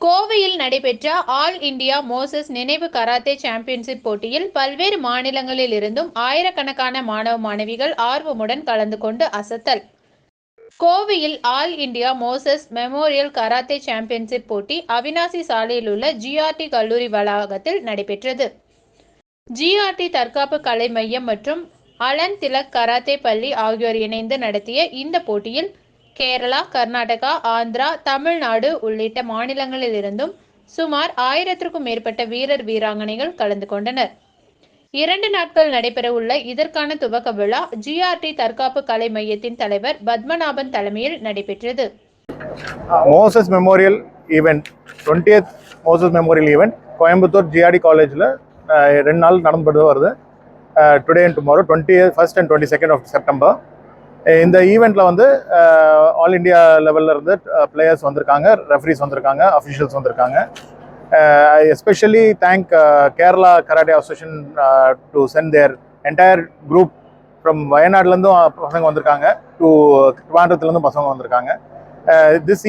கோவையில் நடைபெற்ற all India Moses நினைவு கராத்தே சாம்பியன்ஷிப் போட்டியில் பல்வேறு மாநிலங்களில் இருந்தும் ஆயிரக்கணக்கான மாணவ மாணவிகள் ஆர்வமுடன் கலந்து கொண்டு அசத்தல். கோவையில் All India Moses memorial karate championship போட்டி அவினாசி சாலையில் உள்ள ஜிஆர்டி கல்லூரி வளாகத்தில் நடைபெற்றது. ஜிஆர்டி தற்காப்பு கலை மையம் மற்றும் அலன் திலக் கராத்தே பள்ளி ஆகியோர் இணைந்து நடத்திய இந்த போட்டியில் கேரளா கர்நாடகா ஆந்திரா தமிழ்நாடு உள்ளிட்ட மாநிலங்களிலிருந்தும் சுமார் ஆயிரத்திற்கும் மேற்பட்ட வீரர் வீராங்கனைகள் கலந்து கொண்டனர். இரண்டு நாட்கள் நடைபெறவுள்ள இதற்கான துவக்க விழா ஜிஆர்டி தற்காப்பு கலை மையத்தின் தலைவர் பத்மநாபன் தலைமையில் நடைபெற்றது. Moses memorial event twentieth Moses memorial event Coimbatore GRT காலேஜில் ரெண்டு நாள் நடந்துபடுது வருது. Today and tomorrow twenty first and twenty second of September இந்த ஈவெண்ட்டில் வந்து ஆல் இண்டியா லெவலில் இருந்து பிளேயர்ஸ் வந்திருக்காங்க ரெஃப்ரிஸ் வந்திருக்காங்க அஃபிஷியல்ஸ் வந்திருக்காங்க. Especially thank Kerala karate association to sent their entire group from வயநாடுலேருந்தும் பசங்க வந்திருக்காங்க டு திருவாண்டத்துலேருந்தும் பசங்க வந்திருக்காங்க. திஸ்